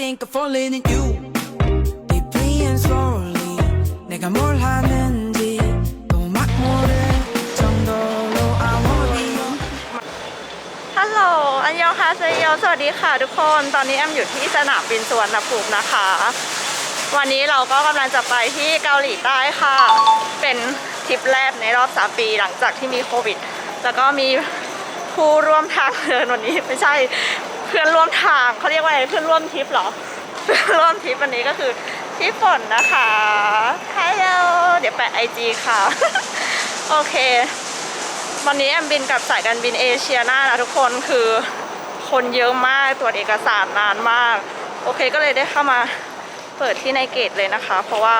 think I'm falling in you. Deeply and slowly. 내가 뭘 하는지 또 막 모를 정도로 I wanna be. ฮัลโหล อันยองฮาเซโยสวัสดีค่ะทุกคน ตอนนี้แอมอยู่ที่สนามบินสุวรรณภูมินะคะ วันนี้เราก็กำลังจะไปที่เกาหลีใต้ค่ะ เป็นทริปแรกในรอบ 3 ปีหลังจากที่มีโควิด แล้วก็มีผู้ร่วมทางเดินวันนี้ไม่ใช่ เพื่อนร่วมทางเขาเรียกว่าอะไรเพื่อนร่วมทริปเหรอ เพื่อนร่วมทริปวันนี้ก็คือพี่ฝนนะคะฮัลโหลเดี๋ยวแปะไอจีค่ะ โอเค วันนี้แอมบินกับสายการบินเอเชียนานะทุกคนคือคนเยอะมากตรวจเอกสารนานมาก โอเคก็เลยได้เข้ามาเปิดที่ในเกตเลยนะคะ เพราะว่า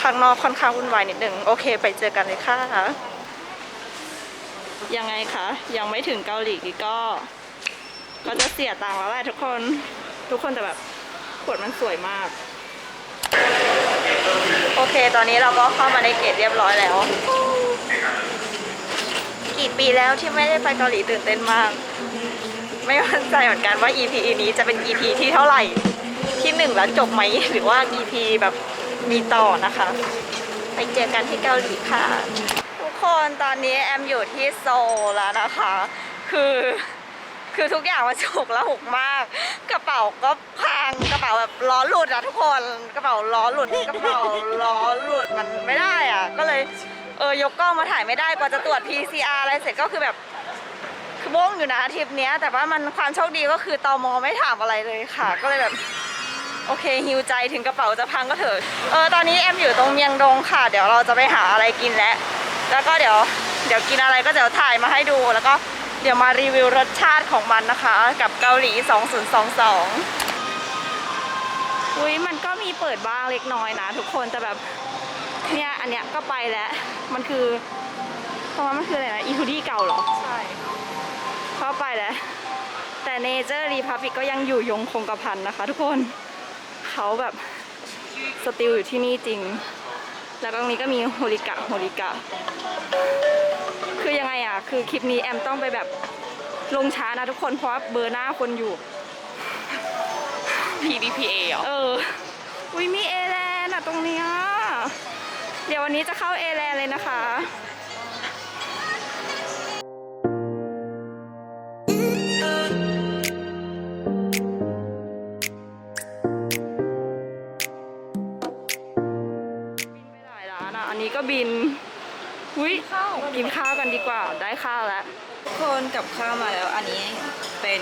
ข้างนอกค่อนข้างวุ่นวายนิดนึงโอเค ไปเจอกันเลยค่ะยังไงคะ ยังไม่ถึงเกาหลีก็ ก็จะเสียตังค์แล้วแหละทุกคน ทุกคนแต่แบบขวดมันสวยมาก โอเค ตอนนี้เราก็เข้ามาในเกตเรียบร้อยแล้ว กี่ปีแล้วที่ไม่ได้ไปเกาหลีตื่นเต้นมาก ไม่มั่นใจเหมือนกันว่า EP นี้จะเป็น EP ที่เท่าไหร่ ที่หนึ่งแล้วจบไหม หรือว่า EP แบบมีต่อนะคะ ไปเจอกันที่เกาหลีค่ะ ทุกคนตอนนี้แอมอยู่ที่โซลแล้วนะคะ คือ คือทุกอย่างมันฉุกละหุกมาก กระเป๋าก็พังกระเป๋าแบบล้อหลุดอะทุกคนกระเป๋าล้อหลุดกระเป๋าล้อหลุดมันไม่ได้อะก็เลยเออยกกล้องมาถ่ายไม่ได้กว่าจะตรวจ PCR อะไรเสร็จก็คือแบบคือโบ้งอยู่นะทริปนี้แต่ว่ามันความโชคดีก็คือตอมอไม่ถามอะไรเลยค่ะ ก็เลยแบบโอเคฮิวใจถึงกระเป๋าจะพังก็เถอะเออตอนนี้แอมอยู่ตรงเมียงดงค่ะ เดี๋ยวเราจะไปหาอะไรกินแล้วแล้วก็เดี๋ยวเดี๋ยวกินอะไรก็เดี๋ยวถ่ายมาให้ดูแล้วก็ เดี๋ยวมารีวิวรสชาติของมันนะคะ กับเกาหลี 2022 อุ้ยมันก็มีเปิดบ้างเล็กน้อยนะ ทุกคนแต่แบบเนี่ยอันเนี้ยก็ไปแล้ว มันคือตรงนั้นมันคืออะไรนะอีทูดี้เก่าเหรอ ใช่เข้าไปแล้ว แต่เนเจอร์รีพับ i ิกก็ยังอยู่ยงคงกระพันนะคะ ทุกคนเขาแบบสติลอยู่ที่นี่จริง แล้วตรงนี้ก็มีโฮลิกะโฮลิกะ คือยังไงอะ คือคลิปนี้แอมต้องไปแบบลงช้านะทุกคนเพราะว่าเบอร์หน้าคนอยู่ PDPA เหรอ เออ อุ้ยมีเอแลนด์อะตรงเนี้ย เดี๋ยววันนี้จะเข้าเอแลนด์เลยนะคะ บินไปหลายร้านอะ อันนี้ก็บิน อุ้ยกินข้าวกันดีกว่าได้ข้าวแล้วทุกคนกับข้าวมาแล้วอันนี้เป็น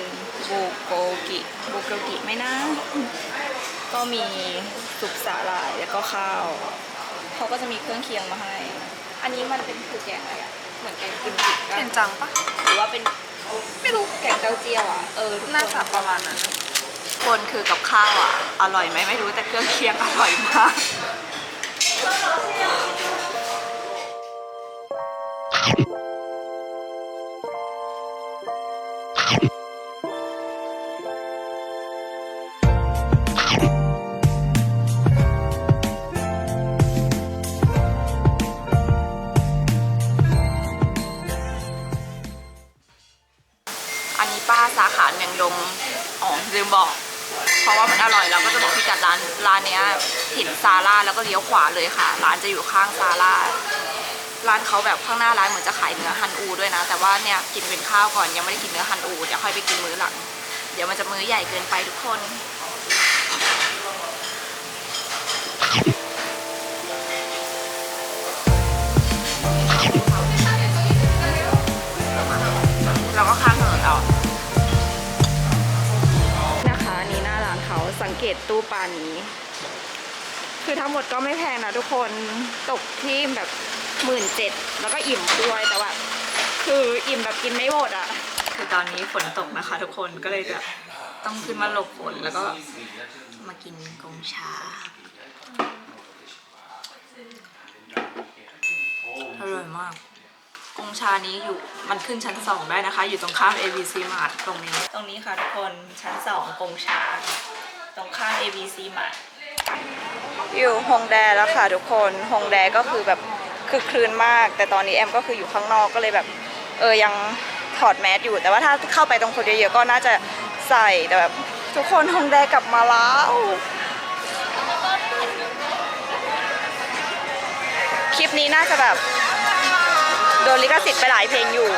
บูโกกิบูโกกิไหมนะ ก็มีสุปสาหร่ายแล้วก็ข้าวเขาก็จะมีเครื่องเคียงมาให้ อันนี้มันเป็นคือแกงอะไรอะเหมือนแกงกิมจิปะเป็นจังปะหรือว่าเป็นไม่รู้แกงเต้าเจี้ยวอะเออทุกคน่าจะประมาณนั้นคนคือกับข้าวอะ อร่อยไหมไม่รู้แต่เครื่องเคียงอร่อยมาก ป้าสาขาเมียงดงอ๋อลืมบอก เพราะว่ามันอร่อยเราก็จะบอกพี่กัดร้านร้านเนี้ยเห็นซาร่าแล้วก็เลี้ยวขวาเลยค่ะ ร้านจะอยู่ข้างซาร่าร้านเขาแบบข้างหน้าร้านเหมือนจะขายเนื้อฮันอูด้วยนะ แต่ว่าเนี่ยกินเป็นข้าวก่อนยังไม่ได้กินเนื้อฮันอูเดี๋ยวค่อยไปกินมื้อหลัง เดี๋ยวมันจะมื้อใหญ่เกินไปทุกคน เขาสังเกตตู้ปลานี้ คือทั้งหมดก็ไม่แพงนะทุกคนตกที่แบบหมื่นเจ็ดแล้วก็อิ่มด้วยแต่ว่า คืออิ่มแบบกินไม่หมดอะ คือตอนนี้ฝนตกนะคะ ทุกคนก็เลยจะต้องขึ้นมาหลบฝนแล้วก็มากินกงชาอร่อยมากกงชานี้อยู่มันขึ้นชั้นสองได้นะคะ อยู่ตรงข้าม ABC Mart ตรงนี้ ตรงนี้ค่ะทุกคนชั้นสองกงชา ตรงข้าม ABC Mart อยู่ฮงแดแล้วค่ะทุกคนฮงแดก็คือแบบคือคลื่นมาก แต่ตอนนี้แอมก็คืออยู่ข้างนอกก็เลยแบบเออยังถอดแมสอยู่ แต่ว่าถ้าเข้าไปตรงคนเยอะๆก็น่าจะใส่แต่แบบทุกคนฮงแดกลับมาแล้วคลิปนี้น่าจะแบบ โดนลิขสิทธิ์ไปหลายเพลงอยู่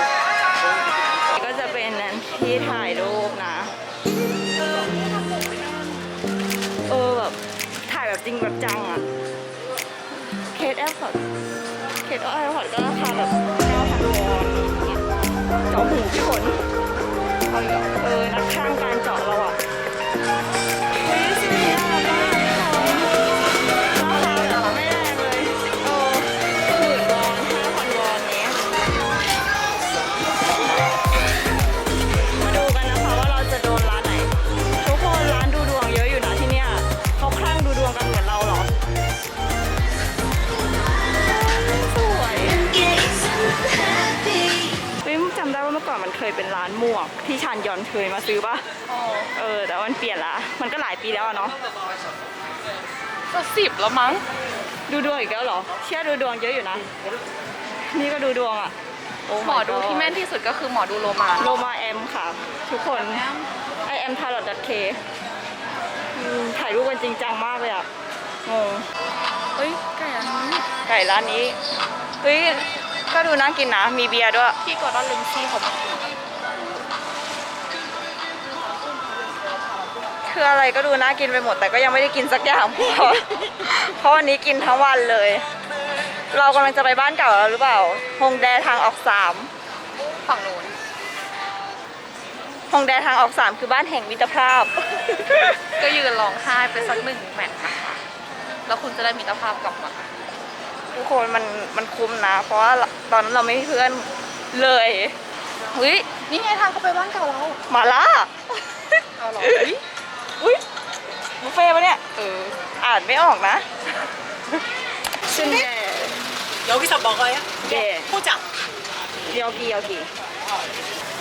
ริงแบบจังอะ เคสแอร์พอร์ตเคสแอร์พอร์ตก็ราคาแบบ9,000วอนเนี่ยเจาะหูพี่ฝนเอาอีกเออนักข้างการเจาะเราอะ มื่อก่อนมันเคยเป็นร้านหมวก ที่ชานยอนเคยมาซื้อปะเออ แต่ว่ามันเปลี่ยนละ มันก็หลายปีแล้วอะเนาะก็สิบแล้วมั้ง ดูดวงอีกแล้วเหรอ เชื่อดูดวงเยอะอยู่นะ นี่ก็ดูดวงอะโ my หมอดู god ที่แม่นที่สุดก็คือหมอดูโลมา โลมาแอมค่ะ ทุกคน I am t a r o t k ถ่ายรูปกันจริงจังมากเลยอะงงเฮ้ยไก่อันนี้ ไก่ร้านนี้ เฮ้ย ก็ดูน่ากินนะ มีเบียร์ด้วย พี่กอร์ดอนเลนซี่เขามากินคืออะไรก็ดูน่ากินไปหมด แต่ก็ยังไม่ได้กินสักอย่างเพราะเพราะวันนี้กินทั้งวันเลย เรากำลังจะไปบ้านเก่าแล้วหรือเปล่าฮงแดทางออกสามฝั่งนู้นฮงแดทางออกสามคือบ้านแห่งมิตรภาพ ก็ยืนร้องไห้ไปสักหนึ่งแมตช์นะคะแล้วคุณจะได้มิตรภาพกลับมา ทุกคนมันมันคุ้มนะ เพราะว่าตอนนั้นเราไม่มีเพื่อนเลยเฮ้ย นี่ไงทางเข้าไปบ้านเก่าเรา หมาล่า เอาหรอ อุ้ยอุ้ยบุฟเฟ่ต์ปะเนี่ย เออ อ่านไม่ออกนะซึ่งแด 여기서 먹어요? เด 포장. เดียวกีเดียวกี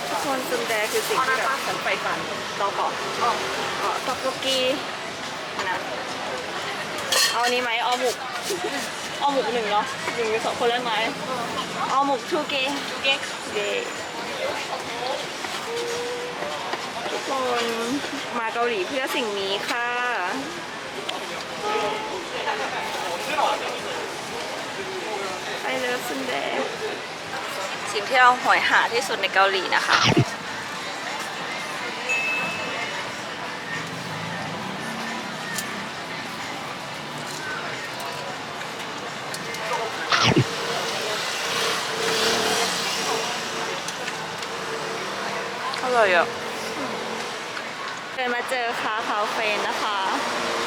ทุกคนซึ่งแดคือสิ่งที่แบบฉันไปฝันรอก่อนอ๋อตอกโกกีนะเอาอันนี้ไหมเอาหมุก เอาหมุกหนึ่งเนาะหนึ่งหรือสองคนแล้วไหมเอาหมุกทูเกทูเกเดทุกคนมาเกาหลีเพื่อสิ่งนี้ค่ะ ไอเลิฟซุนเดสิ่งที่เราหอยหาที่สุดในเกาหลีนะคะ ร่อยอะเดินมาเจอคาคาเฟ่นะคะ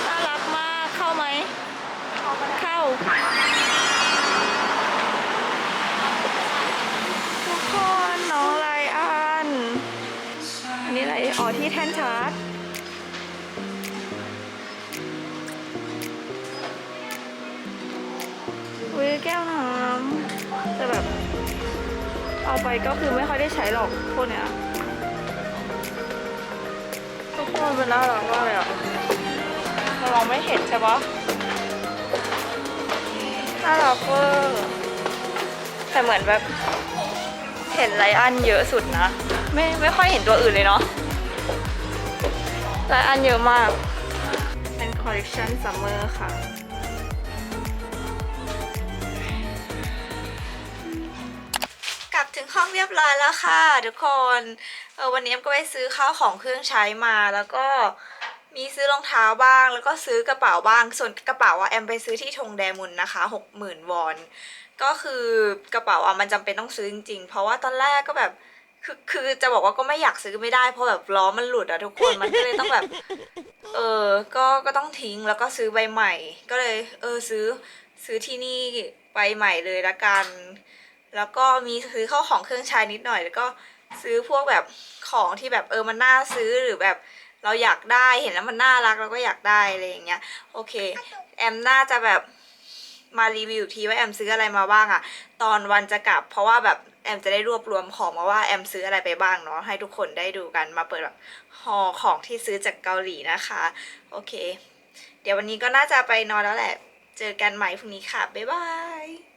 น่ารักมากเข้าไหม เข้าทุกคนน้องไลอัน อันนี้อะไรอ๋อที่แท่นชาร์จอุ้ยแก้วน้ำแต่แบบ เอาไปก็คือไม่ค่อยได้ใช้หรอกพวกเนี้ย มันเป็นน่ารักมากเลยอะเรามองไม่เห็นใช่ปะน่ารักเวอร์แต่เหมือนแบบเห็นไลอันเยอะสุดนะ ไม่ไม่ค่อยเห็นตัวอื่นเลยเนาะไลอันเยอะมาก เป็นคอลเลคชันซัมเมอร์ค่ะ ถึงห้องเรียบร้อยแล้วค่ะทุกคนเออวันนี้แอมก็ไปซื้อข้าวของเครื่องใช้มาแล้วก็มีซื้อรองเท้าบ้าง แล้วก็ซื้อกระเป๋าบ้าง ส่วนกระเป๋าอะแอมไปซื้อที่ทงแดมุนนะคะหกหมื่นวอน ก็คือกระเป๋าอะมันจำเป็นต้องซื้อจริงๆ เพราะว่าตอนแรกก็แบบคือคือจะบอกว่าก็ไม่อยากซื้อไม่ได้เพราะแบบล้อมันหลุดอะทุกคนมันก็เลยต้องแบบ เออก็ก็ต้องทิ้งแล้วก็ซื้อใบใหม่ ก็เลย เออซื้อซื้อที่นี่ใบใหม่เลยละกัน แล้วก็มีซื้อเข้าวของเครื่องใช้นิดหน่อย แล้วก็ซื้อพวกแบบของที่แบบเออมันน่าซื้อหรือแบบเราอยากได้เห็นแล้วมันน่ารักเราก็อยากได้อะไรอย่างเงี้ยโอเค แอมน่าจะแบบมารีวิวอีกทีว่าแอมซื้ออะไรมาบ้างอะตอนวันจะกลับ เพราะว่าแบบแอมจะได้รวบรวมของมาว่าแอมซื้ออะไรไปบ้างเนาะให้ทุกคนได้ดูกันมาเปิดแบบห่อของที่ซื้อจากเกาหลีนะคะ โอเค เดี๋ยววันนี้ก็น่าจะไปนอนแล้วแหละ เจอกันใหม่พรุ่งนี้ค่ะบ๊ายบาย